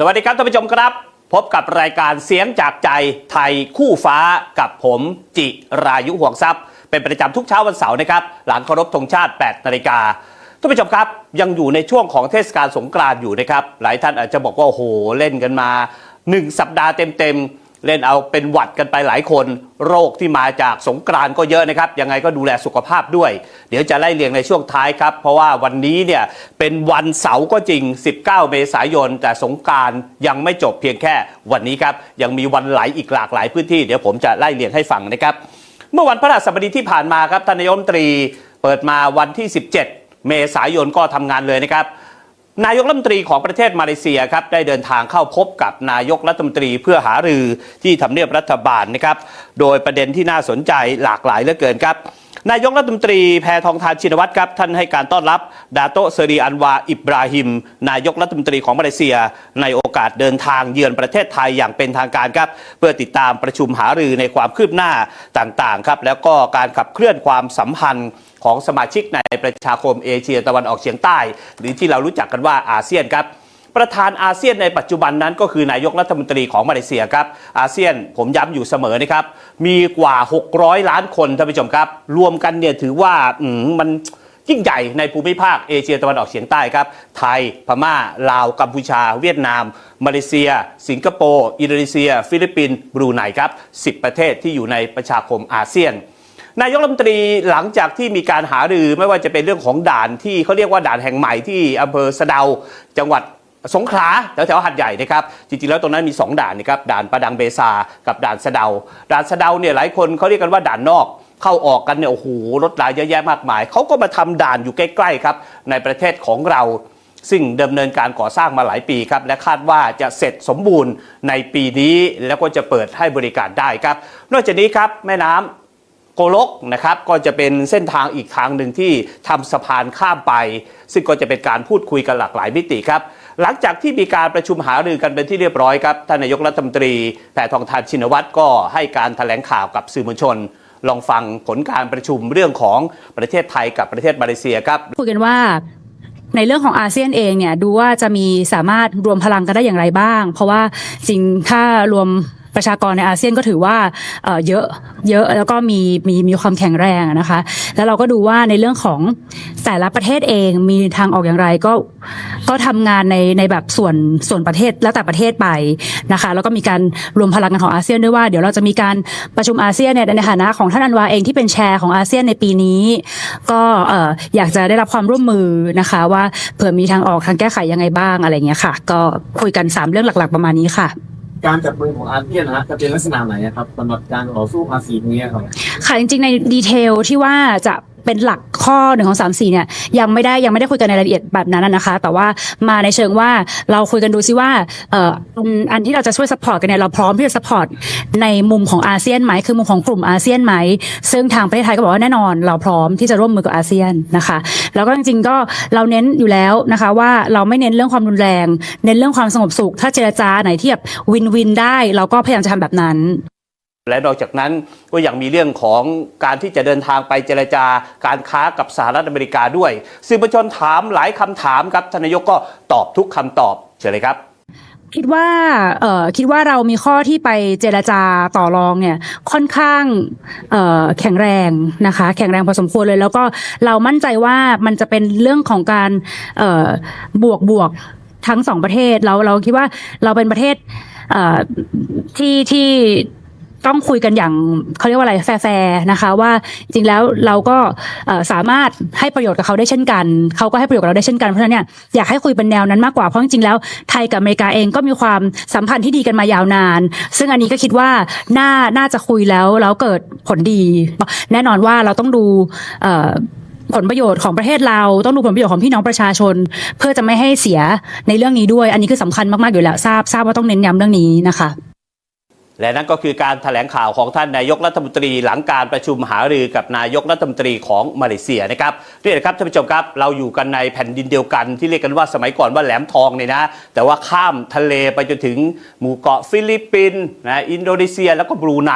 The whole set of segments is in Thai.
สวัสดีครับท่านผู้ชมครับ พบกับรายการเสียงจากใจไทยคู่ฟ้ากับผมจิรายุห่วงทรัพย์ เป็นประจำทุกเช้าวันเสาร์นะครับ หลังเคารพธงชาติ 8นาฬิกาท่านผู้ชมครับยังอยู่ในช่วงของเทศกาลสงกรานต์อยู่นะครับ หลายท่านอาจจะบอกว่าโอ้โหเล่นกันมา 1 สัปดาห์เต็มๆ เล่นเอาเป็นหวัดกันไปหลายคน โรคที่มาจากสงกรานก็เยอะนะครับ ยังไงก็ดูแลสุขภาพด้วย เดี๋ยวจะไล่เรียงในช่วงท้ายครับ เพราะว่าวันนี้เนี่ยเป็นวันเสาร์ก็จริง 19 เมษายน แต่สงกรารยังไม่จบเพียงแค่วันนี้ครับ ยังมีวันไหลอีกหลากหลายพื้นที่ เดี๋ยวผมจะไล่เรียงให้ฟังนะครับ เมื่อวันพฤหัสบดีที่ผ่านมาครับทนายมตรี เปิดมาวันที่ 17 เมษายนก็ทำงานเลยนะครับ นายกรัฐมนตรีของประเทศมาเลเซียครับได้เดินทางเข้าพบกับนายกรัฐมนตรีเพื่อหารือที่ทำเนียบรัฐบาลนะครับ โดยประเด็นที่น่าสนใจหลากหลายเหลือเกินครับนายกรัฐมนตรีแพทองทานชินวัตรครับ ท่านให้การต้อนรับดาโตเซรีอันวาอิบราฮิม นายกรัฐมนตรีของมาเลเซีย ในโอกาสเดินทางเยือนประเทศไทยอย่างเป็นทางการครับ เพื่อติดตามประชุมหารือในความคืบหน้าต่างๆครับ แล้วก็การขับเคลื่อนความสัมพันธ์ ของสมาชิกในประชาคมเอเชียตะวันออกเฉียงใต้ หรือที่เรารู้จักกันว่าอาเซียนครับประธานอาเซียนในปัจจุบันนั้นก็คือนายกรัฐมนตรีของมาเลเซียครับอาเซียนผมย้ำอยู่เสมอนะครับ มีกว่า 600 ล้านคนท่านผู้ชมครับ รวมกันเนี่ยถือว่ามมันยิ่งใหญ่ในภูมิภาคเอเชียตะวันออกเฉียงใต้ครับ ไทย พม่า ลาว กัมพูชา เวียดนาม มาเลเซีย สิงคโปร์ อินโดนีเซีย ฟิลิปปินส์ บรูไนครับ 10 ประเทศที่อยู่ในประชาคมอาเซียน นายกรัฐมนตรีหลังจากที่มีการหารือไม่ว่าจะเป็นเรื่องของด่านที่เขาเรียกว่าด่านแห่งใหม่ที่อำเภอสะเดาจังหวัดสงขลาแถวแถวหัดใหญ่นะครับจริงๆแล้วตรงนั้นมี 2 ด่านนะครับด่านประดังเบซา กับด่านสะเดา ด่านสะเดาเนี่ยหลายคนเขาเรียกกันว่าด่านนอกเข้าออกกันเนี่ยโอ้โหรถรายเยอะแยะมากมายเขาก็มาทำด่านอยู่ใกล้ๆครับในประเทศของเรา ซึ่งดำเนินการก่อสร้างมาหลายปีครับและคาดว่าจะเสร็จสมบูรณ์ในปีนี้แล้วก็จะเปิดให้บริการได้ครับ นอกจากนี้ครับแม่น้ำ โกลกนะครับก็จะเป็นเส้นทางอีกทางหนึ่งที่ทำสะพานข้ามไป ซึ่งก็จะเป็นการพูดคุยกันหลากหลายมิติครับหลังจากที่มีการประชุมหารือกันเป็นที่เรียบร้อยครับท่านนายกรัฐมนตรีแพทองทานชินวัตรก็ให้การแถลงข่าวกับสื่อมวลชน ลองฟังผลการประชุมเรื่องของประเทศไทยกับประเทศมาเลเซียครับคุยกันว่าในเรื่องของอาเซียนเองเนี่ยดูว่าจะมีสามารถรวมพลังกันได้อย่างไรบ้าง เพราะว่าจริงถ้ารวม ประชากรในอาเซียนก็ถือว่าเยอะเยอะแล้วก็มีมีมีความแข็งแรงนะคะ แล้วเราก็ดูว่าในเรื่องของแต่ละประเทศเองมีทางออกอย่างไรก็ก็ทำงานในในแบบส่วนส่วนประเทศแล้วแต่ประเทศไปนะคะ แล้วก็มีการรวมพลังกันของอาเซียนด้วยว่าเดี๋ยวเราจะมีการประชุมอาเซียนเนี่ยในฐานะของท่านอันวาเองที่เป็นแชร์ของอาเซียนในปีนี้ ก็เอ่ออยากจะได้รับความร่วมมือนะคะว่าเผื่อมีทางออกทางแก้ไขยังไงบ้างอะไรเงี้ยค่ะ ก็คุยกันสามเรื่องหลัก ๆ ประมาณนี้ค่ะ การจับมือของอาเซียนนะฮะจะเป็นลักษณะไหนอะครับสำหรับการต่อสู้ภาษีนี้ครับ ค่ะจริงๆในดีเทลที่ว่าจะ เป็นหลักข้อหนึ่งของสามสี่เนี่ยยังไม่ได้ยังไม่ได้คุยกันในรายละเอียดแบบนั้นนะคะ แต่ว่ามาในเชิงว่าเราคุยกันดูซิว่าเอ่ออันที่เราจะช่วยสปอร์ตกันเนี่ยเราพร้อมที่จะสปอร์ตในมุมของอาเซียนไหมคือมุมของกลุ่มอาเซียนไหมซึ่งทางประเทศไทยก็บอกว่าแน่นอน เราพร้อมที่จะร่วมมือกับอาเซียนนะคะ แล้วก็จริงๆก็เราเน้นอยู่แล้วนะคะว่าเราไม่เน้นเรื่องความรุนแรง เน้นเรื่องความสงบสุข ถ้าเจรจาไหนที่แบบวินวินได้ เราก็พยายามจะทำแบบนั้น และนอกจากนั้นก็ยังมีเรื่องของการที่จะเดินทางไปเจรจาการค้ากับสหรัฐอเมริกาด้วยสื่อมวลชนถามหลายคำถามครับทานนายกก็ตอบทุกคำตอบเชิญเลยครับคิดว่าเอ่อคิดว่าเรามีข้อที่ไปเจรจาต่อรองเนี่ยค่อนข้างเอ่อแข็งแรงนะคะ แข็งแรงพอสมควรเลย แล้วก็เรามั่นใจว่ามันจะเป็นเรื่องของการเอ่อบวกบวกทั้งสองประเทศเราเราคิดว่าเราเป็นประเทศเอ่อที่ที่ ต้องคุยกันอย่างเขาเรียกว่าอะไรแฟร์นะคะว่าจริงแล้วเราก็สามารถให้ประโยชน์กับเขาได้เช่นกัน เขาก็ให้ประโยชน์กับเราได้เช่นกันเพราะฉะนั้นเนี่ยอยากให้คุยเป็นแนวนั้นมากกว่าเพราะจริงๆแล้วไทยกับอเมริกาเองก็มีความสัมพันธ์ที่ดีกันมายาวนาน ซึ่งอันนี้ก็คิดว่าน่าน่าจะคุยแล้วแล้วเกิดผลดี แน่นอนว่าเราต้องดูผลประโยชน์ของประเทศเราต้องดูผลประโยชน์ของพี่น้องประชาชน เพื่อจะไม่ให้เสียในเรื่องนี้ด้วย อันนี้คือสำคัญมากๆอยู่แล้วทราบทราบว่าต้องเน้นย้ำเรื่องนี้นะคะ และนั่นก็คือการถแถลงข่าวของท่านนายกรัฐมนตรีหลังการประชุมหารือกับนายกรัฐมนตรีของมาเลเซียนะครับนี่แหละครับท่านผู้ชมครับเราอยู่กันในแผ่นดินเดียวกันที่เรียกกันว่าสมัยก่อนว่าแหลมทองเนี่ยนะแต่ว่าข้ามทะเลไปจนถึงหมู่เกาะฟิลิปปินส์นะอินโดนีเซียแล้วก็บรูไน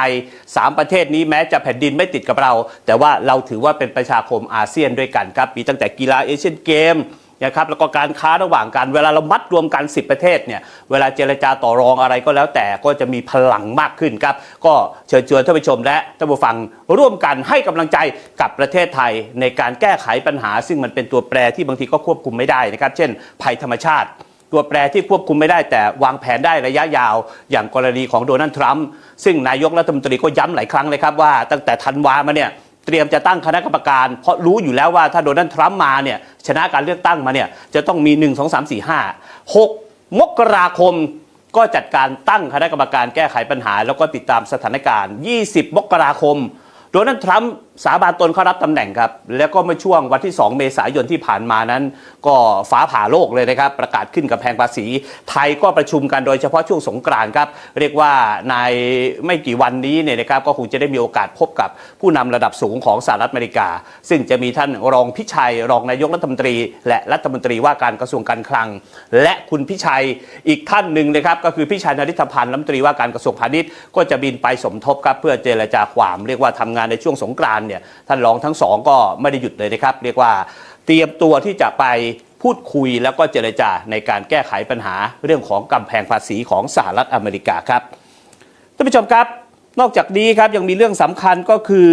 สามประเทศนี้แม้จะแผ่นดินไม่ติดกับเรา แต่ว่าเราถือว่าเป็นประชาคมอาเซียนด้วยกันครับมีตั้งแต่กีฬาเอเชียนเกม นะครับแล้วก็การค้าระหว่างกันเวลาเรามัดรวมกัน 10 ประเทศเนี่ยเวลาเจรจาต่อรองอะไรก็แล้วแต่ก็จะมีพลังมากขึ้นครับ ก็เชิญชวนท่านผู้ชมและท่านผู้ฟังร่วมกันให้กำลังใจกับประเทศไทยในการแก้ไขปัญหา ซึ่งมันเป็นตัวแปรที่บางทีก็ควบคุมไม่ได้นะครับ เช่น ภัยธรรมชาติ ตัวแปรที่ควบคุมไม่ได้แต่วางแผนได้ระยะยาว อย่างกรณีของโดนัลด์ทรัมป์ซึ่งนายกรัฐมนตรีก็ย้ำหลายครั้งเลยครับว่าตั้งแต่ธันวามาเนี่ย เตรียมจะตั้งคณะกรรมการ เพราะรู้อยู่แล้วว่าถ้าโดนัลด์ทรัมป์มาเนี่ยชนะการเลือกตั้งมาเนี่ยจะต้องมี 1 2 3 4 5 6 มกราคมก็จัดการตั้งคณะกรรมการแก้ไขปัญหา แล้วก็ติดตามสถานการณ์ 20 มกราคม โดนัลด์ทรัมป์สาบานตนเข้ารับตำแหน่งครับ แล้วก็เมื่อช่วงวันที่ 2 เมษายนที่ผ่านมานั้น ก็ฟ้าผ่าโลกเลยนะครับ ประกาศขึ้นกับแพงภาษี ไทยก็ประชุมกันโดยเฉพาะช่วงสงกรานต์ครับ เรียกว่าในไม่กี่วันนี้เนี่ยนะครับก็คงจะได้มีโอกาสพบกับผู้นำระดับสูงของสหรัฐอเมริกา ซึ่งจะมีท่านรองพิชัยรองนายกรัฐมนตรี และรัฐมนตรีว่าการกระทรวงการคลัง และคุณพิชัยอีกท่านหนึ่งนะครับก็คือพิชัยนริธพันธ์รัฐมนตรีว่าการกระทรวงพาณิชย์ก็จะบินไปสมทบครับเพื่อเจรจาความ เรียกว่าทำงานในช่วงสงกรานเนี่ยท่านรองทั้งสองก็ไม่ได้หยุดเลยนะครับเรียกว่าเตรียมตัวที่จะไปพูดคุยแล้วก็เจรจาในการแก้ไขปัญหาเรื่องของกำแพงภาษีของสหรัฐอเมริกาครับท่านผู้ชมครับ นอกจากนี้ครับยังมีเรื่องสำคัญก็คือ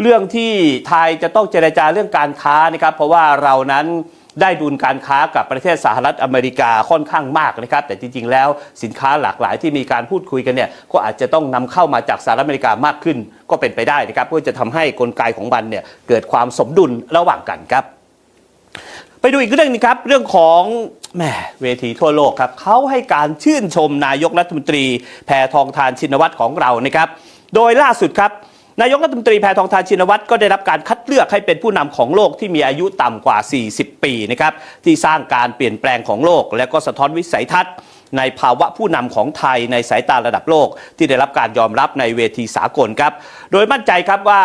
เรื่องที่ไทยจะต้องเจรจาเรื่องการค้านะครับ เพราะว่าเรานั้น ได้ดุลการค้ากับประเทศสหรัฐอเมริกาค่อนข้างมากนะครับ แต่จริง ๆ แล้วสินค้าหลากหลายที่มีการพูดคุยกันเนี่ยก็อาจจะต้องนำเข้ามาจากสหรัฐอเมริกามากขึ้น ก็เป็นไปได้นะครับเพื่อจะทำให้กลไกของมันเนี่ยเกิดความสมดุลระหว่างกันครับ ไปดูอีกเรื่องหนึงครับ เรื่องของแหมเวทีทั่วโลกครับเขาให้การชื่นชมนายกรัฐมนตรี แพทองทานชินวัตรของเรานะครับ โดยล่าสุดครับ นายกรัฐมนตรีแพทองทานชินวัตรก็ได้รับการคัดเลือกให้เป็นผู้นำของโลกที่มีอายุต่ำกว่า 40 ปีนะครับที่สร้างการเปลี่ยนแปลงของโลก และก็สะท้อนวิสัยทัศน์ในภาวะผู้นำของไทยในสายตาระดับโลก ที่ได้รับการยอมรับในเวทีสากลครับ โดยมั่นใจครับว่า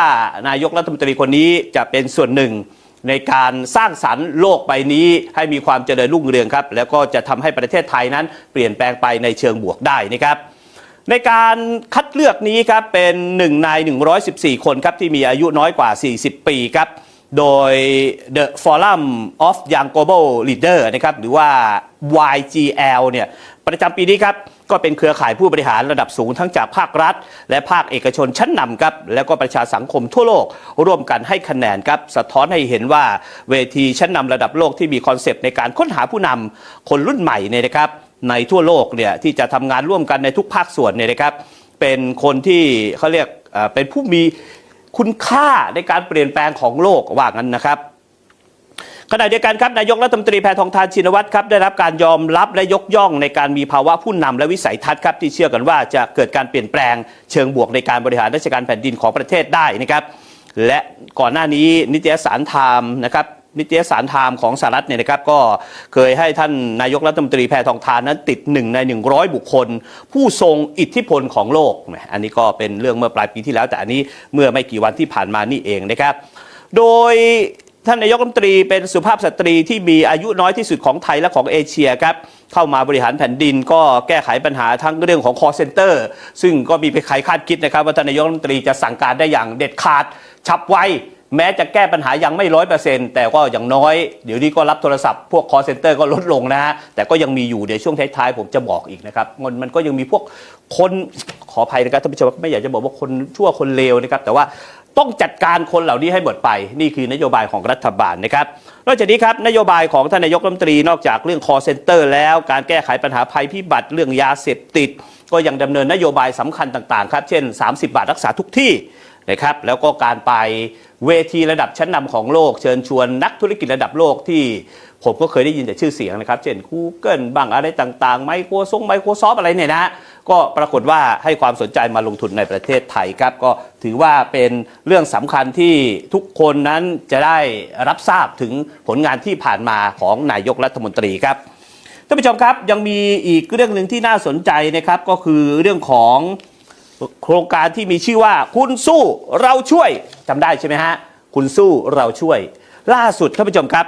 นายกรัฐมนตรีคนนี้จะเป็นส่วนหนึ่งในการสร้างสรรค์โลกใบนี้ให้มีความเจริญรุ่งเรืองครับ แล้วก็จะทำให้ประเทศไทยนั้นเปลี่ยนแปลงไปในเชิงบวกได้นะครับ ในการคัดเลือกนี้ครับเป็น1ใน114 คนครับที่มีอายุน้อยกว่า 40 ปีครับโดย The Forum of Young Global Leader นะครับหรือว่า YGL เนี่ยประจำปีนี้ครับก็เป็นเครือข่ายผู้บริหารระดับสูงทั้งจากภาครัฐ และภาคเอกชนชั้นนำครับแล้วก็ประชาสังคมทั่วโลก ร่วมกันให้คะแนนครับสะท้อนให้เห็นว่าเวทีชั้นนำระดับโลกที่มีคอนเซปต์ในการค้นหาผู้นำคนรุ่นใหม่เนี่ยนะครับ ในทั่วโลกเนี่ยที่จะทำงานร่วมกันในทุกภาคส่วนเนี่ยนะครับ เป็นคนที่เขาเรียกเป็นผู้มีคุณค่าในการเปลี่ยนแปลงของโลกว่างั้นนะครับขณะเดียวกันครับนายกรัฐมนตรีแพทองทานชินวัตรครับได้รับการยอมรับและยกย่องในการมีภาวะผู้นำและวิสัยทัศน์ครับที่เชื่อกันว่าจะเกิดการเปลี่ยนแปลงเชิงบวกในการบริหารราชการแผ่นดินของประเทศได้นะครับและก่อนหน้านี้นิตยสารไทม์นะครับ นิตยสารไทม์ของสหรัฐเนี่ยนะครับก็เคยให้ท่านนายกรัฐมนตรีแพทองทานนั้นติดหนึ่งใน 100 บุคคล ผู้ทรงอิทธิพลของโลกแหมอันนี้ก็เป็นเรื่องเมื่อปลายปีที่แล้ว แต่อันนี้เมื่อไม่กี่วันที่ผ่านมานี่เองนะครับ โดยท่านนายกรัฐมนตรีเป็นสุภาพสตรีที่มีอายุน้อยที่สุดของไทยและของเอเชียครับเข้ามาบริหารแผ่นดินก็แก้ไขปัญหาทั้งเรื่องของ call center ซึ่งก็มีไปใครคาดคิดนะครับว่าท่านนายกรัฐมนตรีจะสั่งการได้อย่างเด็ดขาดฉับไว แม้จะแก้ปัญหายังไม่ร้อยเปอร์เซ็นต์แต่ก็อย่างน้อย เดี๋ยวนี้ก็รับโทรศัพท์พวก call center ก็ลดลงนะฮะ แต่ก็ยังมีอยู่เดี๋ยวช่วงท้ายๆผมจะบอกอีกนะครับ มันมันก็ยังมีพวกคนขออภัยนะครับท่านผู้ชมไม่อยากจะบอกว่าคนชั่วคนเลวนะครับ แต่ว่าต้องจัดการคนเหล่านี้ให้หมดไปนี่คือนโยบายของรัฐบาลนะครับนอกจากนี้ครับนโยบายของท่านนายกรัฐมนตรีนอกจากเรื่อง call center แล้วการแก้ไขปัญหาภัยพิบัติเรื่องยาเสพติด ก็ยังดำเนินนโยบายสำคัญต่างๆครับเช่น 30 บาทรักษาทุกที่ นะครับแล้วก็การไปเวทีระดับชั้นนำของโลก เชิญชวนนักธุรกิจระดับโลกที่ผมก็เคยได้ยินแต่ชื่อเสียงนะครับ เช่น Google บ้างอะไรต่างๆ Microsoft Microsoft อะไรเนี่ยนะก็ปรากฏว่าให้ความสนใจมาลงทุนในประเทศไทยครับ ก็ถือว่าเป็นเรื่องสำคัญที่ทุกคนนั้นจะได้รับทราบถึงผลงานที่ผ่านมาของนายกรัฐมนตรีครับท่านผู้ชมครับยังมีอีกเรื่องหนึ่งที่น่าสนใจนะครับก็คือเรื่องของ โครงการที่มีชื่อว่าคุณสู้เราช่วยจำได้ใช่ไหมฮะคุณสู้เราช่วย ล่าสุดท่านผู้ชมครับ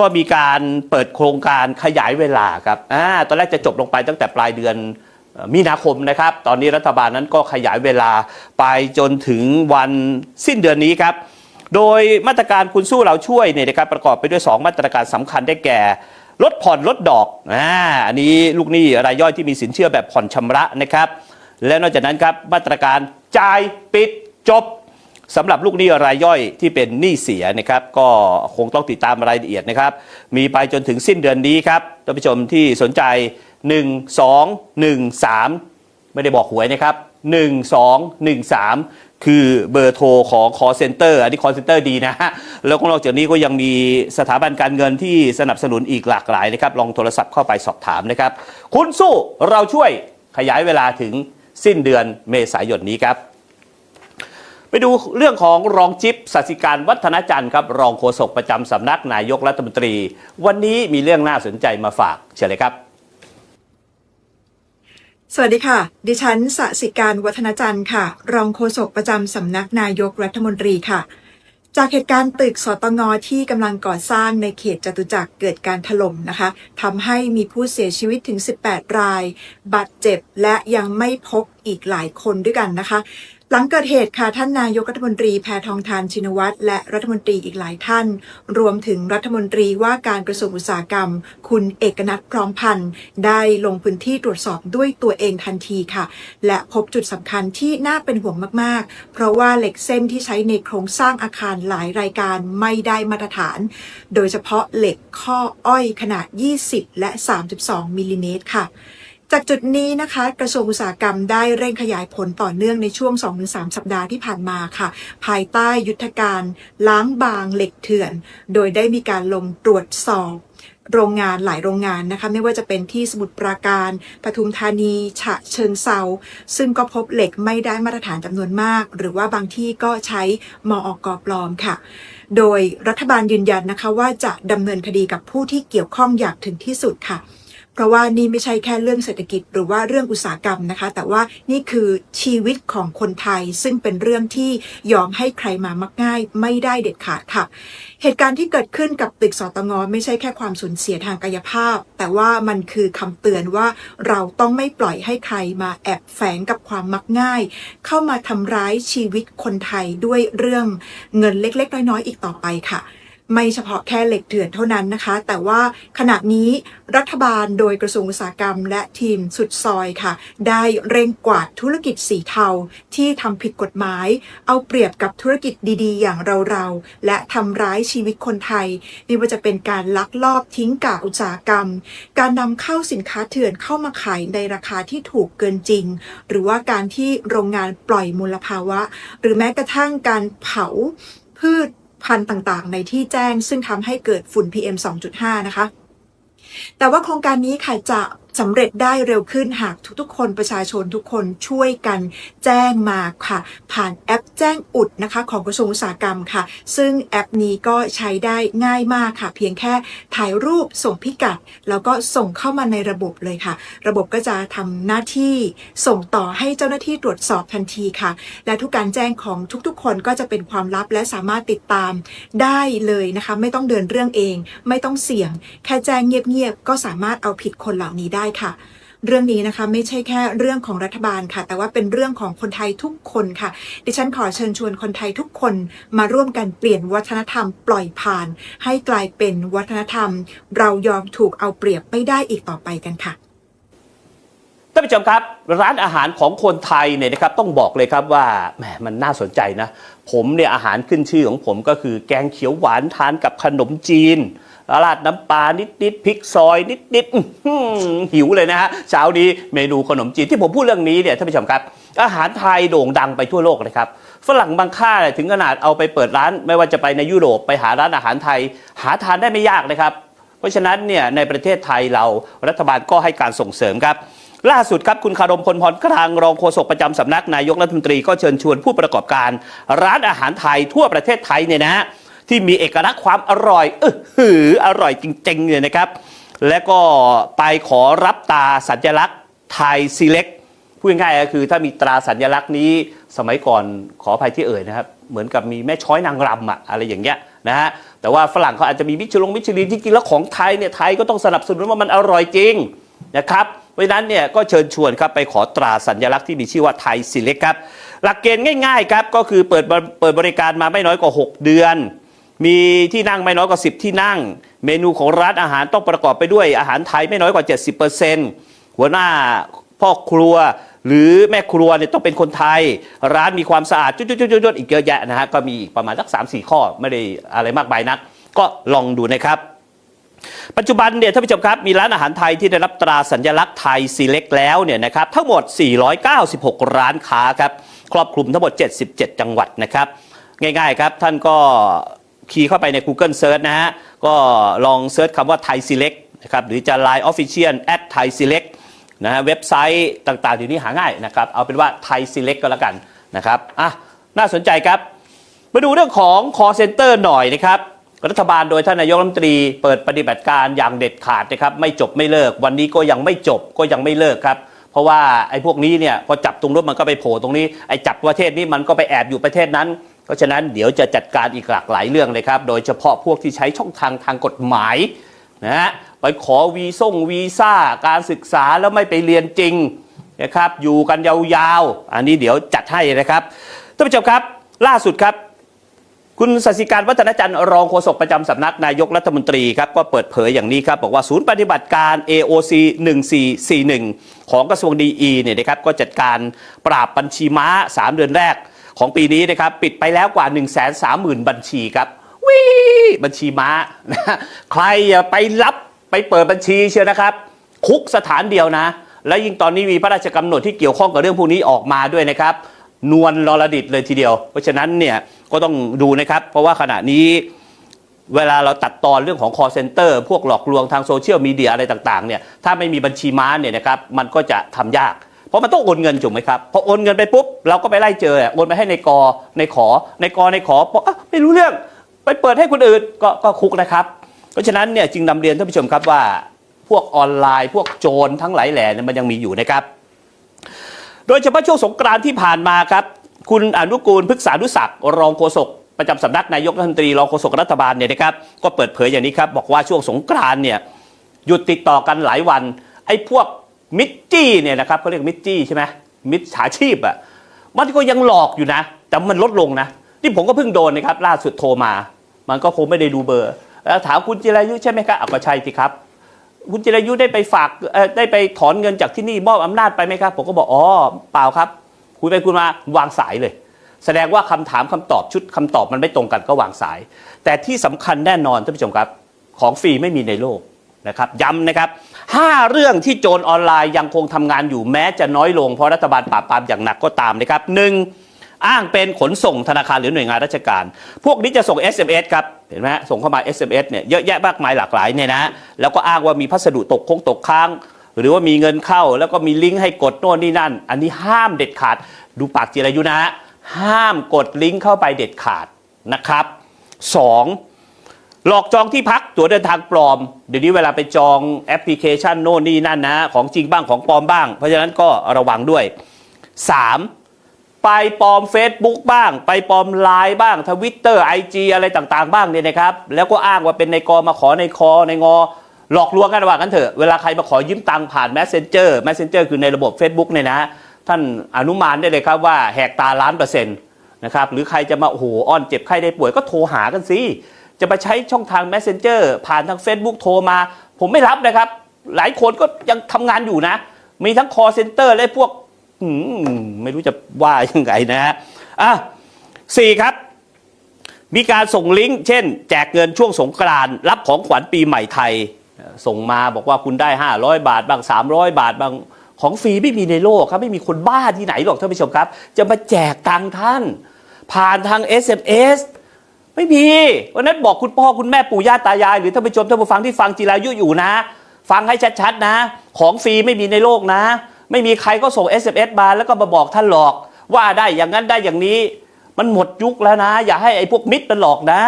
ก็มีการเปิดโครงการขยายเวลาครับอ่าตอนแรกจะจบลงไปตั้งแต่ปลายเดือนมีนาคมนะครับ ตอนนี้รัฐบาลนั้นก็ขยายเวลาไปจนถึงวันสิ้นเดือนนี้ครับ โดยมาตรการคุณสู้เราช่วยเนี่ยนะครับประกอบไปด้วย 2 มาตรการสำคัญได้แก่ลดผ่อนลดดอกอ่าอันนี้ลูกหนี้รายย่อยที่มีสินเชื่อแบบผ่อนชำระนะครับ และนอกจากนั้นครับมาตรการจ่ายปิดจบสำหรับลูกหนี้รายย่อยที่เป็นหนี้เสียนะครับก็คงต้องติดตามรายละเอียดนะครับ มีไปจนถึงสิ้นเดือนนี้ครับท่านผู้ชมที่สนใจ 1 2 1 3 ไม่ได้บอกหวยนะครับ 1 2 1 3 คือเบอร์โทรของ call center อันนี้ call center ดีนะฮะแล้วก็นอกจากนี้ก็ยังมีสถาบันการเงินที่สนับสนุนอีกหลากหลายนะครับ ลองโทรศัพท์เข้าไปสอบถามนะครับ คุณสู้เราช่วยขยายเวลาถึง สิ้นเดือนเมษายนนี้ครับไปดูเรื่องของรองจิ๊บสัสิการวัฒนจันทร์ครับ รองโฆษกประจำสำนักนายกรัฐมนตรี วันนี้มีเรื่องน่าสนใจมาฝากเชิญเลยครับ สวัสดีค่ะ ดิฉันสัสิการวัฒนจันทร์ค่ะ รองโฆษกประจำสำนักนายกรัฐมนตรีค่ะ จากเหตุการณ์ตึกสตงที่กำลังก่อสร้างในเขตจตุจักรเกิดการถล่มนะคะทำให้มีผู้เสียชีวิตถึง 18 ราย บาดเจ็บและยังไม่พบอีกหลายคนด้วยกันนะคะ หลังเกิดเหตุค่ะท่านนายกรัฐมนตรีแพทองทานชินวัตรและรัฐมนตรีอีกหลายท่าน รวมถึงรัฐมนตรีว่าการกระทรวงอุตสาหกรรม คุณเอกนัทพร้อมพันธ์ได้ลงพื้นที่ตรวจสอบด้วยตัวเองทันทีค่ะ และพบจุดสำคัญที่น่าเป็นห่วงมากๆ เพราะว่าเหล็กเส้นที่ใช้ในโครงสร้างอาคารหลายรายการไม่ได้มาตรฐาน โดยเฉพาะเหล็กข้ออ้อยขนาด 20 และ 32มิลลิเมตรค่ะ จากจุดนี้นะคะกระทรวงอุตสาหกรรมได้เร่งขยายผลต่อเนื่องในช่วง 2-3 สัปดาห์ที่ผ่านมาค่ะ ภายใต้ยุทธการล้างบางเหล็กเถื่อน โดยได้มีการลงตรวจสอบโรงงานหลายโรงงานนะคะไม่ว่าจะเป็นที่สมุทรปราการปทุมธานีฉะเชิงเซาซึ่งก็พบเหล็กไม่ได้มาตรฐานจำนวนมาก หรือว่าบางที่ก็ใช้มออกกอปลอมค่ะ โดยรัฐบาลยืนยันนะคะว่าจะดำเนินคดีกับผู้ที่เกี่ยวข้องอย่างถึงที่สุดค่ะ ราะว่านี่ไม่ใช่แค่เรื่องเศรษฐกิจหรือว่าเรื่องอุตสาหกรรมนะคะ แต่ว่านี่คือชีวิตของคนไทยซึ่งเป็นเรื่องที่ยอมให้ใครมามักง่าย ไม่ได้เด็ดขาดค่ะ เหตุการณ์ที่เกิดขึ้นกับตึกสตงไม่ใช่แค่ความสูญเสียทางกายภาพ แต่ว่ามันคือคำเตือนว่าเราต้องไม่ปล่อยให้ใครมาแอบแฝงกับความมักง่าย เข้ามาทำร้ายชีวิตคนไทยด้วยเรื่องเงินเล็ก ๆ น้อยๆอีกต่อไปค่ะ ไม่เฉพาะแค่เหล็กเถื่อนเท่านั้นนะคะ แต่ว่าขณะนี้รัฐบาลโดยกระทรวงอุตสาหกรรม และทีมสุดซอยค่ะ ได้เร่งกวาดธุรกิจสีเทาที่ทำผิดกฎหมาย เอาเปรียบกับธุรกิจดีๆ อย่างเราๆ และทำร้ายชีวิตคนไทยไม่ว่าจะเป็นการลักลอบทิ้งกากอุตสาหกรรม การนำเข้าสินค้าเถื่อนเข้ามาขายในราคาที่ถูกเกินจริง หรือว่าการที่โรงงานปล่อยมลภาวะ หรือแม้กระทั่งการเผาพืช พันธุ์ต่างๆ ในที่แจ้งซึ่งทำให้เกิดฝุ่น PM 2.5 นะคะ แต่ว่าโครงการนี้ค่ะจะ สำเร็จได้เร็วขึ้นหากทุกๆ คนประชาชนทุกคนช่วยกันแจ้งมาค่ะ ผ่านแอปแจ้งอุดนะคะของกระทรวงอุตสาหกรรมค่ะ ซึ่งแอปนี้ก็ใช้ได้ง่ายมากค่ะ เพียงแค่ถ่ายรูปส่งพิกัด แล้วก็ส่งเข้ามาในระบบเลยค่ะ ระบบก็จะทำหน้าที่ส่งต่อให้เจ้าหน้าที่ตรวจสอบทันทีค่ะ และทุกการแจ้งของทุกๆ คนก็จะเป็นความลับและสามารถติดตามได้เลยนะคะ ไม่ต้องเดินเรื่องเอง ไม่ต้องเสี่ยง แค่แจ้งเงียบๆก็สามารถเอาผิดคนเหล่านี้ได้ค่ะ เรื่องนี้นะคะไม่ใช่แค่เรื่องของรัฐบาลค่ะ แต่ว่าเป็นเรื่องของคนไทยทุกคนค่ะ ดิฉันขอเชิญชวนคนไทยทุกคนมาร่วมกันเปลี่ยนวัฒนธรรมปล่อยผ่าน ให้กลายเป็นวัฒนธรรม เรายอมถูกเอาเปรียบไม่ได้อีกต่อไปกันค่ะท่านผู้ชมครับร้านอาหารของคนไทยเนี่ยนะครับต้องบอกเลยครับว่าแหมมันน่าสนใจนะ ผมเนี่ยอาหารขึ้นชื่อของผมก็คือแกงเขียวหวานทานกับขนมจีน ราดน้ำปลานิดๆพริกซอยนิดๆอื้อหือหิวเลยนะฮะเช้านี้เมนูขนมจีนที่ผมพูดเรื่องนี้เนี่ยท่านผู้ชมครับอาหารไทยโด่งดังไปทั่วโลกเลยครับฝรั่งบางค่ายถึงขนาดเอาไปเปิดร้าน ไม่ว่าจะไปในยุโรปไปหาร้านอาหารไทย หาทานได้ไม่ยากเลยครับ เพราะฉะนั้นเนี่ยในประเทศไทยเรารัฐบาลก็ให้การส่งเสริมครับล่าสุดครับคุณคารมพลพรครางรองโฆษกประจำสำนักนายกรัฐมนตรีก็เชิญชวนผู้ประกอบการ ร้านอาหารไทยทั่วประเทศไทยเนี่ยนะฮะ ที่มีเอกลักษณ์ความอร่อยเออหืออร่อยจริงๆเนี่ยนะครับ และก็ไปขอรับตาสัญลักษณ์ไทยซีเล็กพูดง่ายๆก็คือถ้ามีตราสัญลักษณ์นี้สมัยก่อนขออภัยที่เอ่ยนะครับ เหมือนกับมีแม่ช้อยนางรำอะอะไรอย่างเงี้ยนะฮะแต่ว่าฝรั่งเขาอาจจะมีมิชลงมิชลินที่กินแล้วของไทยเนี่ยไทยก็ต้องสนับสนุนว่ามันอร่อยจริงนะครับเพราะนั้นเนี่ยก็เชิญชวนครับไปขอตราสัญลักษณ์ที่มีชื่อว่าไทยซีเล็กครับ หลักเกณฑ์ง่ายๆครับก็คือเปิดเปิดบริการมาไม่น้อยกว่า 6 เดือน มีที่นั่งไม่น้อยกว่า 10 ที่นั่ง เมนูของร้านอาหารต้องประกอบไปด้วยอาหารไทยไม่น้อยกว่า 70%หัวหน้าพ่อครัวหรือแม่ครัวเนี่ยต้องเป็นคนไทย ร้านมีความสะอาดจุดๆๆๆอีกเยอะแยะนะฮะก็มีอีกประมาณสัก3 4ข้อไม่ได้อะไรมากมายนัก ก็ลองดูนะครับ ปัจจุบันเนี่ยท่านผู้ชมครับ มีร้านอาหารไทยที่ได้รับตราสัญลักษณ์ไทยซีเล็กแล้วเนี่ยนะครับทั้งหมด 496 ร้านค้าครับครอบคลุมทั้งหมด 77 จังหวัดนะครับ ง่ายๆครับท่านก็ คีย์เข้าไปใน Google Search นะฮะ ก็ลองเซิร์ชคำว่าไทยซีเล็กนะครับ หรือจะ Line Official at Thai Select นะฮะ เว็บไซต์ต่างๆเดี๋ยวนี้หาง่ายนะครับ เอาเป็นว่าไทยซีเล็กก็แล้วกันนะครับ อะ น่าสนใจครับ มาดูเรื่องของ call center หน่อยนะครับ รัฐบาลโดยท่านนายกรัฐมนตรีเปิดปฏิบัติการอย่างเด็ดขาดนะครับ ไม่จบไม่เลิก วันนี้ก็ยังไม่จบก็ยังไม่เลิกครับเพราะว่าไอ้พวกนี้เนี่ยพอจับตรงนู้นมันก็ไปโผล่ตรงนี้ไอ้จับประเทศนี้มันก็ไปแอบอยู่ประเทศนั้น เพราะฉะนั้นเดี๋ยวจะจัดการอีกหลากหลายเรื่องเลยครับ โดยเฉพาะพวกที่ใช้ช่องทางทางกฎหมายนะฮะไปขอวีซ่งวีซ่าการศึกษาแล้วไม่ไปเรียนจริงนะครับอยู่กันยาวๆ อันนี้เดี๋ยวจัดให้นะครับท่านผู้ชมครับล่าสุดครับ คุณสศิการวัฒนจันทร์รองโฆษกประจำสำนักนายกรัฐมนตรีครับก็เปิดเผยอย่างนี้ครับ บอกว่าศูนย์ปฏิบัติการ AOC 1441 ของกระทรวงดีเนี่ยนะครับก็จัดการปราบบัญชีม้า 3 เดือนแรก ของปีนี้นะครับปิดไปแล้วกว่า 1 3 0 0 0 0 บัญชีครับวิบัญชีม้านะใครอย่าไปรับไปเปิดบัญชีเชียวนะครับ คุกสถานเดียวนะ และยิ่งตอนนี้มีพระราชกำหนดที่เกี่ยวข้องกับเรื่องพวกนี้ออกมาด้วยนะครับ นวลลรดิตเลยทีเดียว เพราะฉะนั้นเนี่ยก็ต้องดูนะครับ เพราะว่าขณะนี้เวลาเราตัดตอนเรื่องของ call center พวกหลอกลวงทางโซเชียลมีเดียอะไรต่างๆเนี่ยถ้าไม่มีบัญชีม้าเนี่ยนะครับมันก็จะทำยาก เพราะมันต้องโอนเงินถูกไหมครับพอโอนเงินไปปุ๊บเราก็ไปไล่เจอโอนไปให้ในกอในขอในกอในขอบอกอไม่รู้เรื่องไปเปิดให้คนอื่นก็ก็คุกนะครับ เพราะฉะนั้นเนี่ยจึงนำเรียนท่านผู้ชมครับว่าพวกออนไลน์ พวกโจรทั้งหลายแหล่นี่มันยังมีอยู่นะครับ โดยเฉพาะช่วงสงกรานที่ผ่านมาครับ คุณอนุกูลพฤกษานุศักดิ์รองโฆษกประจำสำนักนายกรัฐมนตรีรองโฆษกรัฐบาลเนี่ยนะครับก็เปิดเผยอย่างนี้ครับบอกว่าช่วงสงกรานเนี่ยหยุดติดต่อกันหลายวันไอ้พวก มิจจี้เนี่ยนะครับเขาเรียกมิจจี้ใช่ไหมมิจฉาชีพอะมันก็ยังหลอกอยู่นะ แต่มันลดลงนะนี่ผมก็เพิ่งโดนนะครับล่าสุดโทรมา มันก็คงไม่ได้ดูเบอร์แล้วถามคุณจิรายุใช่ไหมครับอะก็ใช่สิครับคุณจิรายุได้ไปฝากได้ไปถอนเงินจากที่นี่มอบอำนาจไปไหมครับผมก็บอกอ๋อเปล่าครับคุยไปคุยมาวางสายเลย แสดงว่าคำถามคำตอบชุดคำตอบมันไม่ตรงกันก็วางสาย แต่ที่สำคัญแน่นอนท่านผู้ชมครับ ของฟรีไม่มีในโลก นะครับย้ำนะครับห้าเรื่องที่โจรออนไลน์ยังคงทำงานอยู่แม้จะน้อยลงเพราะรัฐบาลปราบปรามอย่างหนักก็ตามนะครับหนึ่งอ้างเป็นขนส่งธนาคารหรือหน่วยงานราชการ พวกนี้จะส่ง SMS ครับ เห็นไหมส่งเข้ามา SMS เนี่ยเยอะแยะมากมายหลากหลายเนี่ยนะแล้วก็อ้างว่ามีพัสดุตกคงตกค้าง หรือว่ามีเงินเข้า แล้วก็มีลิงก์ให้กดโน่นนี่นั่น อันนี้ห้ามเด็ดขาด ดูปากจิรายุนะฮะห้ามกดลิงก์เข้าไปเด็ดขาดนะครับสอง หลอกจองที่พักตั๋วเดินทางปลอม เดี๋ยวนี้เวลาไปจองแอปพลิเคชันโน่นนี่นั่นนะ ของจริงบ้างของปลอมบ้าง เพราะฉะนั้นก็ระวังด้วย 3. ไปปลอม Facebook บ้าง ไปปลอมไลน์บ้างทวิตเตอร์ไอจีอะไรต่างๆ บ้างเนี่ยนะครับ แล้วก็อ้างว่าเป็นในกอมาขอในคอในงอ หลอกลวงกันว่ากันเถอะ เวลาใครมาขอยืมตังค์ผ่าน Messenger Messenger คือในระบบ Facebook เนี่ยนะ ท่านอนุมานได้เลยครับว่าแหกตาล้านเปอร์เซ็นต์นะครับหรือใครจะมาโอ้โหอ้อนเจ็บไข้ได้ป่วยก็โทรหากันสิ จะมาใช้ช่องทาง Messenger ผ่านทาง Facebook โทรมา ผมไม่รับนะครับ หลายคนก็ยังทำงานอยู่นะ มีทั้ง call center และพวกมไม่รู้จะว่ายังไงนะฮะอะสี่ครับ มีการส่งลิงก์เช่น แจกเงินช่วงสงกรานรับของขวัญปีใหม่ไทย ส่งมาบอกว่าคุณได้ 500 บาทบาง 300 บาทบางของฟรีไม่มีในโลกครับไม่มีคนบ้าที่ไหนหรอกท่านผู้ชมครับ จะมาแจกตังท่าน ผ่านทาง SMS ไม่มีวันนั้นบอกคุณพ่อคุณแม่ปู่ย่าตายาย หรือท่านผู้ชมท่านผู้ฟังที่ฟังจีรายุอยู่นะ ฟังให้ชัดๆนะ ของฟรีไม่มีในโลกนะ ไม่มีใครก็ส่ง SMS มาแล้วก็มาบอกท่านหลอก ว่าได้อย่างนั้นได้อย่างนี้ มันหมดยุคแล้วนะ อย่าให้ไอ้พวกมิตรมันหลอกนะ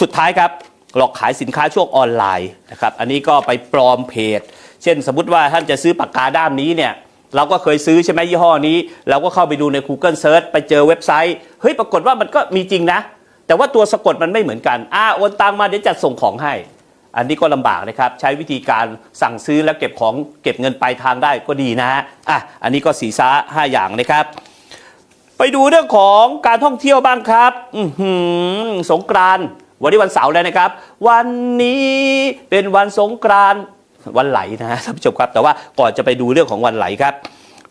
สุดท้ายครับหลอกขายสินค้าช่วงออนไลน์นะครับอันนี้ก็ไปปลอมเพจ เช่นสมมติว่าท่านจะซื้อปากกาด้ามนี้เนี่ยเราก็เคยซื้อใช่ไหมยี่ห้อนี้ เราก็เข้าไปดูใน Google Search ไปเจอเว็บไซต์เฮ้ยปรากฏว่ามันก็มีจริงนะ แต่ว่าตัวสะกดมันไม่เหมือนกันอ่าโอนตังมาเดี๋ยวจัดส่งของให้ อันนี้ก็ลำบากนะครับ ใช้วิธีการสั่งซื้อแล้วเก็บของเก็บเงินปลายทางได้ก็ดีนะฮะอะอันนี้ก็สีซ้าห้าอย่างนะครับ ไปดูเรื่องของการท่องเที่ยวบ้างครับ อืสงกรานต์วันนี้วันเสาร์แล้วนะครับ วันนี้เป็นวันสงกรานต์วันไหลนะฮะท่านผู้ชมครับ แต่ว่าก่อนจะไปดูเรื่องของวันไหลครับ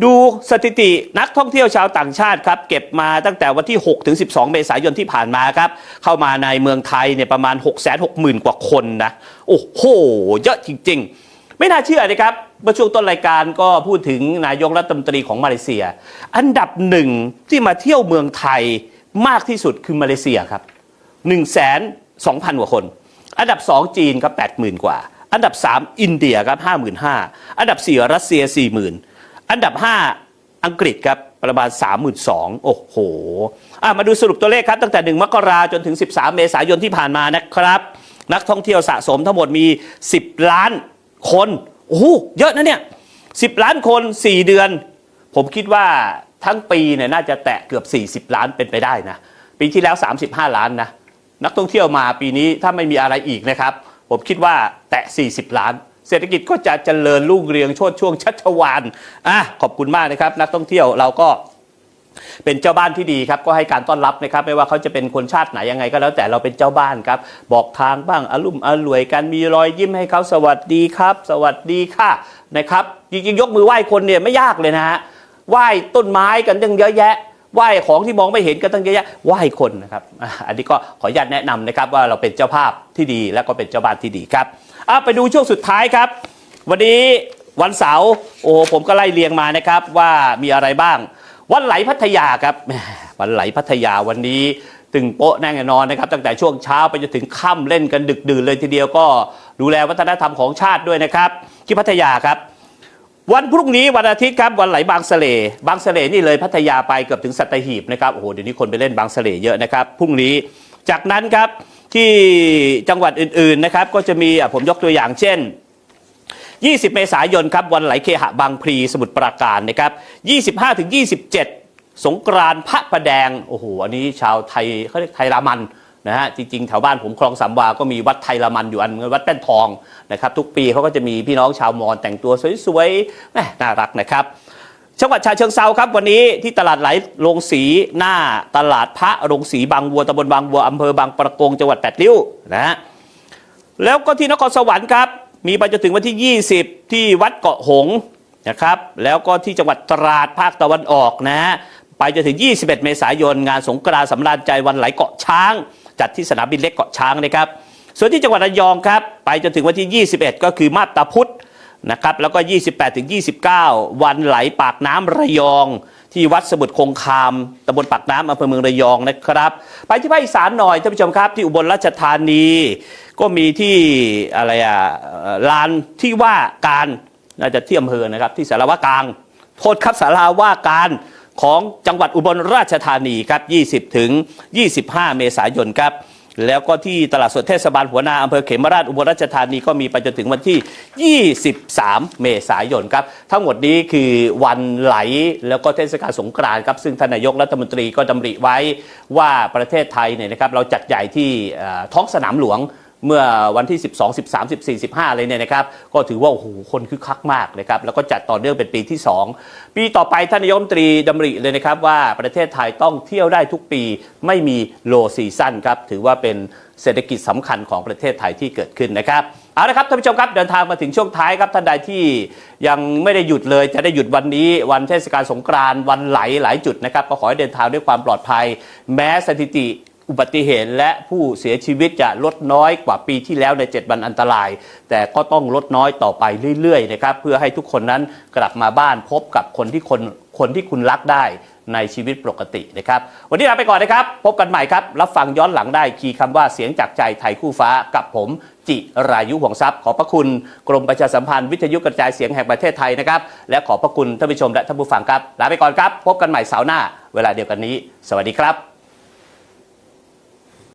ดูสถิตินักท่องเที่ยวชาวต่างชาติครับเก็บมาตั้งแต่วันที่ 6 ถึง 12 เมษายนที่ผ่านมาครับ เข้ามาในเมืองไทยเนี่ยประมาณ 6 6 0 0 0 0 กว่าคนนะ โอ้โห เยอะจริง ๆ ไม่น่าเชื่อนะครับ เมื่อช่วงต้นรายการก็พูดถึงนายกรัฐมนตรีของมาเลเซีย อันดับหนึ่งที่มาเที่ยวเมืองไทยมากที่สุดคือมาเลเซียครับ 1 2 0 0 0 0กว่าคน อันดับ 2 จีนครับ 80,000 กว่า อันดับ 3 อินเดียครับ 55,000 อันดับ 4 รัสเซีย 40,000 อันดับ 5 อังกฤษครับประมาณ 32,000 โอ้โหอะมาดูสรุปตัวเลขครับ ตั้งแต่ 1 มกราจนถึง 13 เมษายนที่ผ่านมานะครับ นักท่องเที่ยวสะสมทั้งหมดมี 10 ล้านคน โอ้โหเยอะนะเนี่ย 10 ล้านคน 4 เดือน ผมคิดว่าทั้งปีเนี่ยน่าจะแตะเกือบ 40 ล้านเป็นไปได้นะ ปีที่แล้ว 35 ล้านนะ นักท่องเที่ยวมาปีนี้ถ้าไม่มีอะไรอีกนะครับ ผมคิดว่าแตะ 40 ล้าน เศรษฐกิจก็จะเจริญรุ่งเรืองโชดช่วงชัชวานอะขอบคุณมากนะครับ นักท่องเที่ยวเราก็เป็นเจ้าบ้านที่ดีครับก็ให้การต้อนรับนะครับไม่ว่าเขาจะเป็นคนชาติไหนยังไงก็แล้วแต่เราเป็นเจ้าบ้านครับ บอกทางบ้างอารมณ์อร่วยกันมีรอยยิ้มให้เขาสวัสดีครับ สวัสดีค่ะนะครับจริงๆยกมือไหว้คนเนี่ยไม่ยากเลยนะฮะไหว้ต้นไม้กันตั้งเยอะแยะไหว้ของที่มองไม่เห็นกันตั้งเยอะแยะไหว้คนนะครับอันนี้ก็ขออนุญาตแนะนำนะครับว่าเราเป็นเจ้าภาพที่ดีและก็เป็นเจ้าบ้านที่ดีครับ อะไปดูช่วงสุดท้ายครับ วันนี้วันเสาร์โอ้โหผมก็ไล่เรียงมานะครับว่ามีอะไรบ้าง วันไหลพัทยาครับวันไหลพัทยาวันนี้ตึงโป๊ะแน่นอนนะครับตั้งแต่ช่วงเช้าไปจนถึงค่ำเล่นกันดึกดื่นเลยทีเดียวก็ดูแลวัฒนธรรมของชาติด้วยนะครับ ที่พัทยาครับ วันพรุ่งนี้วันอาทิตย์ครับวันไหลบางสะเลบางสะเลนี่เลยพัทยาไปเกือบถึงสัตหีบนะครับโอ้โหเดี๋ยวนี้คนไปเล่นบางสะเลเยอะนะครับพรุ่งนี้จากนั้นครับ ที่จังหวัดอื่นๆนะครับก็จะมีผมยกตัวอย่างเช่น 20 เมษายนครับวันไหลเคหะบางพลีสมุทรปราการนะครับ 25-27 สงกรานพระประแดงโอ้โหอันนี้ชาวไทยเขาเรียกไทยรามันนะฮะจริงๆแถวบ้านผมคลองสามวา ก็มีวัดไทยรามันอยู่อันวัดแป้นทองนะครับทุกปีเขาก็จะมีพี่น้องชาวมอญแต่งตัวสวยๆน่ารักนะครับ จังหวัดฉะเชิงเซาครับวันนี้ที่ตลาดไหลโรงสีหน้าตลาดพระโรงสีบางวัวตำบลบางวัวอำเภอบางประกงจังหวัดแปดริ้วนะฮะแล้วก็ที่นครสวรรค์ครับ มีไปจนถึงวันที่ 20 ที่วัดเกาะหงนะครับ แล้วก็ที่จังหวัดตราดภาคตะวันออกนะฮะไปจนถึง 21 เมษายนงานสงกรานต์สำราญใจวันไหลเกาะช้าง จัดที่สนามบินเล็กเกาะช้างนะครับส่วนที่จังหวัดระยองครับ ไปจนถึงวันที่ 21 ก็คือมาบตาพุธ นะครับแล้วก็ 28-29 วันไหลปากน้ำระยอง ที่วัดสมุทรคงคามตำบลปากน้ำอำเภอเมืองระยองนะครับ ไปที่ภาคอีสานหน่อยท่านผู้ชมครับ ที่อุบลราชธานี ก็มีที่อะไรอะลานที่ว่าการน่าจะที่อำเภอนะครับที่สารวากลางโทษครับสาราว่าการของจังหวัดอุบลราชธานีครับ 20 ถึง 25 เมษายนครับ แล้วก็ที่ตลาดสดเทศบาลหัวนาอำเภอเขมราชอุบลราชธานีก็มีไปจนถึงวันที่ 23 เมษายนครับทั้งหมดนี้คือวันไหลแล้วก็เทศกาลสงกรานต์ครับซึ่งทนายกรัฐมนตรีก็ดำริไว้ว่าประเทศไทยเนี่ยนะครับเราจัดใหญ่ที่ท้องสนามหลวง เมื่อวันที่ 12 13 14 15 เลยเนี่ยนะครับก็ถือว่าโอ้โหคนคึกคักมากนะครับแล้วก็จัดต่อเนื่องเป็นปีที่ 2 ปีต่อไปท่านนายมนตรีดำริเลยนะครับว่าประเทศไทยต้องเที่ยวได้ทุกปีไม่มีโลซีซั่นครับถือว่าเป็นเศรษฐกิจสำคัญของประเทศไทยที่เกิดขึ้นนะครับเอาละครับท่านผู้ชมครับเดินทางมาถึงช่วงท้ายครับท่านใดที่ยังไม่ได้หยุดเลยจะได้หยุดวันนี้ วันเทศกาลสงกรานต์วันไหลหลายจุดนะครับก็ขอให้เดินทางด้วยความปลอดภัย แม้สถิติ อุบัติเหตุและผู้เสียชีวิตจะลดน้อยกว่าปีที่แล้วใน 7 วันอันตราย แต่ก็ต้องลดน้อยต่อไปเรื่อยๆนะครับเพื่อให้ทุกคนนั้นกลับมาบ้านพบกับคนที่คนคนที่คุณรักได้ในชีวิตปกตินะครับ วันนี้ลาไปก่อนนะครับ พบกันใหม่ครับ รับฟังย้อนหลังได้คีย์คำว่าเสียงจากใจไทยคู่ฟ้ากับผม จิรายุห่วงทรัพย์ ขอบพระคุณกรมประชาสัมพันธ์วิทยุกระจายเสียงแห่งประเทศไทยนะครับ และขอบพระคุณท่านผู้ชมและท่านผู้ฟังครับลาไปก่อนครับ พบกันใหม่เสาร์หน้า เวลาเดียวกันนี้ สวัสดีครับ